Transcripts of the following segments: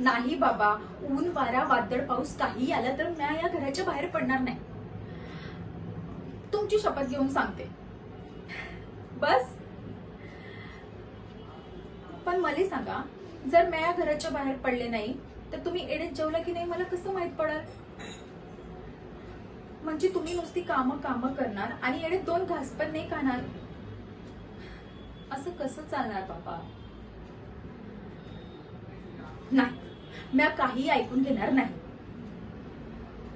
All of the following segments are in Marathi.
नाही बाबा ऊन वारा वादळ पाऊस काही आला तर मी या घराच्या बाहेर पडणार नाही. तुमची शपथ घेऊन सांगते. बस. पण मला सांगा जर मी या घराच्या बाहेर पडले नाही तर तुम्ही एडेत जेवला की नाही मला कसं माहीत पडल? म्हणजे तुम्ही नुसती कामं कामं करणार आणि एडेत दोन घास पण नाही खाणार? असं कसं चालणार बाबा? नाही. मी काही ऐकून घेणार नाही.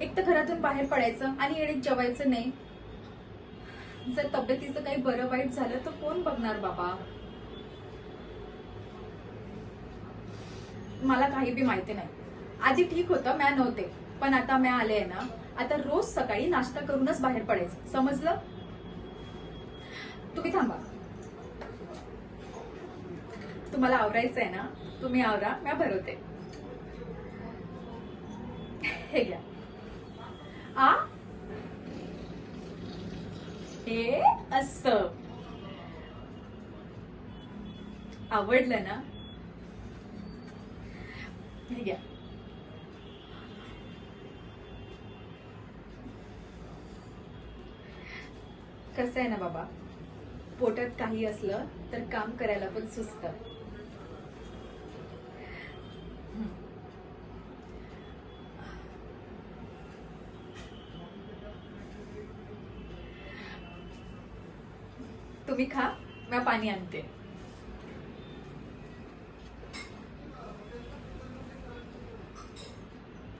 एक तर घरातून बाहेर पडायचं आणि येण्यात जेवायचं नाही. जर तब्येतीचं काही बरं वाईट झालं तर कोण बघणार बाबा? मला काही बी माहिती नाही. आधी ठीक होतं म्या नव्हते. पण आता म्या आले आहे ना. आता रोज सकाळी नाश्ता करूनच बाहेर पडायचं. समजलं? तुम्ही थांबा. तुम्हाला आवरायचं आहे ना? तुम्ही आवरा म्या भरवते. हे घ्या. आ? हे अस. आवडलं ना? हे घ्या. कसं आहे ना बाबा? पोटात काही असलं तर काम करायला पण सुस्त. तुम्ही खा मी पाणी आणते.